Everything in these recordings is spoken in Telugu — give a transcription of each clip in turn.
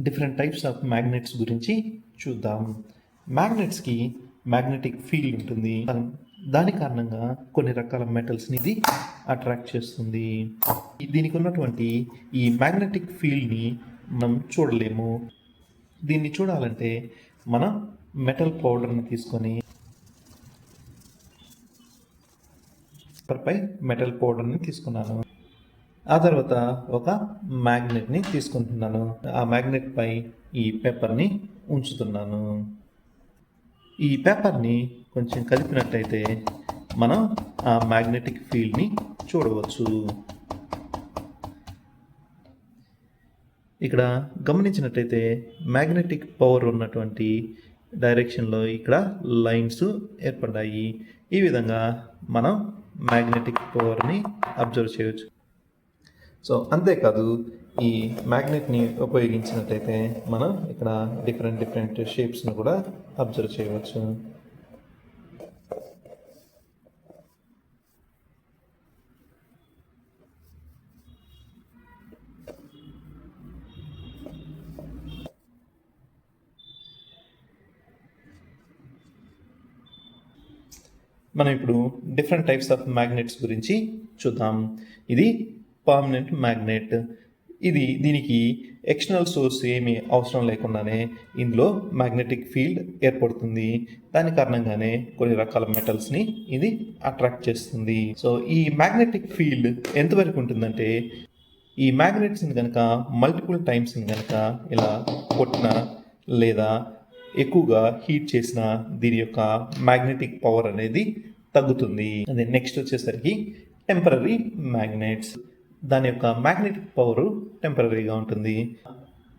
డిఫరెంట్ టైప్స్ ఆఫ్ మ్యాగ్నెట్స్ గురించి చూద్దాం. మ్యాగ్నెట్స్కి మ్యాగ్నెటిక్ ఫీల్డ్ ఉంటుంది. దాని కారణంగా కొన్ని రకాల మెటల్స్ని ఇది అట్రాక్ట్ చేస్తుంది. దీనికి ఉన్నటువంటి ఈ మ్యాగ్నెటిక్ ఫీల్డ్ని మనం చూడలేము. దీన్ని చూడాలంటే మనం మెటల్ పౌడర్ని తీసుకొని పై మెటల్ పౌడర్ని తీసుకున్నాను. ఆ తర్వాత ఒక మ్యాగ్నెట్ని తీసుకుంటున్నాను. ఆ మ్యాగ్నెట్ పై ఈ పేపర్ని ఉంచుతున్నాను. ఈ పేపర్ని కొంచెం కలిపినట్టయితే మనం ఆ మ్యాగ్నెటిక్ ఫీల్డ్ని చూడవచ్చు. ఇక్కడ గమనించినట్టయితే మ్యాగ్నెటిక్ పవర్ ఉన్నటువంటి డైరెక్షన్లో ఇక్కడ లైన్స్ ఏర్పడ్డాయి. ఈ విధంగా మనం మ్యాగ్నెటిక్ పవర్ని అబ్జర్వ్ చేయవచ్చు సో అంతేకాదు ఈ మ్యాగ్నెట్ని ఉపయోగించినట్టయితే మనం ఇక్కడ డిఫరెంట్ డిఫరెంట్ షేప్స్ని కూడా అబ్జర్వ్ చేయవచ్చు. మనం ఇప్పుడు డిఫరెంట్ టైప్స్ ఆఫ్ మ్యాగ్నెట్స్ గురించి చూద్దాం. ఇది పర్మనెంట్ మ్యాగ్నెట్ ఇది దీనికి ఎక్స్టర్నల్ సోర్స్ ఏమీ అవసరం లేకుండానే ఇందులో మ్యాగ్నెటిక్ ఫీల్డ్ ఏర్పడుతుంది. దాని కారణంగానే కొన్ని రకాల మెటల్స్ని ఇది అట్రాక్ట్ చేస్తుంది. సో ఈ మ్యాగ్నెటిక్ ఫీల్డ్ ఎంతవరకు ఉంటుందంటే ఈ మ్యాగ్నెట్స్ని కనుక మల్టిపుల్ టైమ్స్ని కనుక ఇలా కొట్టిన లేదా ఎక్కువగా హీట్ చేసిన దీని యొక్క మ్యాగ్నెటిక్ పవర్ అనేది తగ్గుతుంది. అదే నెక్స్ట్ వచ్చేసరికి టెంపరీ మ్యాగ్నెట్స్ దాని యొక్క మ్యాగ్నెటిక్ పవర్ టెంపరీగా ఉంటుంది.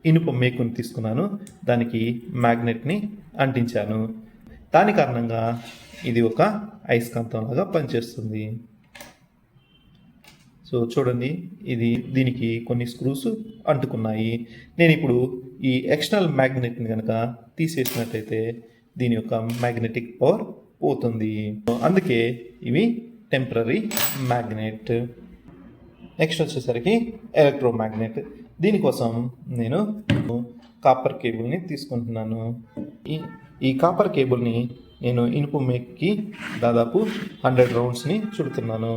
ఇనుప మేకుని తీసుకున్నాను. దానికి మ్యాగ్నెట్ని అంటించాను. దాని కారణంగా ఇది ఒక అయస్కాంతంలాగా పనిచేస్తుంది. సో చూడండి. ఇది దీనికి కొన్ని స్క్రూస్ అంటుకున్నాయి. నేను ఇప్పుడు ఈ ఎక్స్టర్నల్ మ్యాగ్నెట్ని కనుక తీసేసినట్టయితే దీని యొక్క మ్యాగ్నెటిక్ పవర్ పోతుంది. అందుకే ఇవి టెంపరీ మ్యాగ్నెట్ నెక్స్ట్ వచ్చేసరికి ఎలక్ట్రోమాగ్నెట్ దీనికోసం నేను కాపర్ కేబుల్ని తీసుకుంటున్నాను. ఈ ఈ కాపర్ కేబుల్ని నేను ఇనుపు మేక్కి దాదాపు హండ్రెడ్ రౌండ్స్ని చుడుతున్నాను.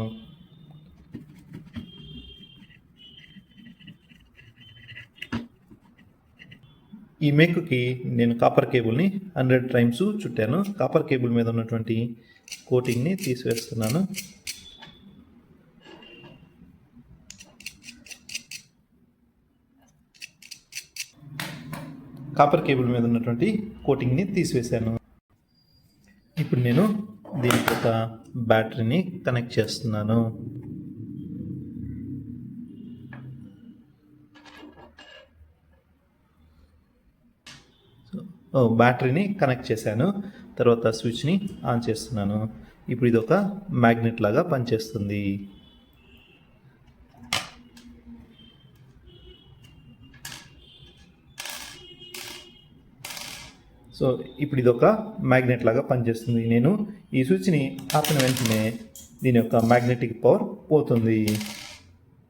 ఈ మేకుకి నేను కాపర్ కేబుల్ని హండ్రెడ్ టైమ్స్ చుట్టాను. కాపర్ కేబుల్ మీద ఉన్నటువంటి కోటింగ్ని తీసివేస్తున్నాను. కాపర్ కేబుల్ మీద ఉన్నటువంటి కోటింగ్ని తీసివేశాను. ఇప్పుడు నేను దీనికి ఒక బ్యాటరీని కనెక్ట్ చేస్తున్నాను. ఓ, బ్యాటరీని కనెక్ట్ చేశాను. తర్వాత స్విచ్ని ఆన్ చేస్తున్నాను. ఇప్పుడు ఇది ఒక మ్యాగ్నెట్ లాగా పనిచేస్తుంది. సో ఇప్పుడు ఇది ఒక మ్యాగ్నెట్ లాగా పనిచేస్తుంది. నేను ఈ స్విచ్ని ఆపిన వెంటనే దీని యొక్క మ్యాగ్నెటిక్ పవర్ పోతుంది.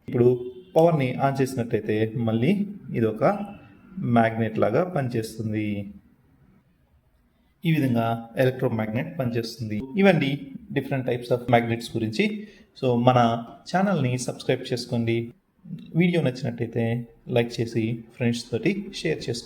ఇప్పుడు పవర్ని ఆన్ చేసినట్టయితే మళ్ళీ ఇది ఒక మ్యాగ్నెట్ లాగా పనిచేస్తుంది. ఈ విధంగా ఎలక్ట్రోమాగ్నెట్ పనిచేస్తుంది. ఇవన్నీ డిఫరెంట్ టైప్స్ ఆఫ్ మ్యాగ్నెట్స్ గురించి. సో మన ఛానల్ని సబ్స్క్రైబ్ చేసుకోండి. వీడియో నచ్చినట్టయితే లైక్ చేసి ఫ్రెండ్స్ తోటి షేర్ చేసుకోండి.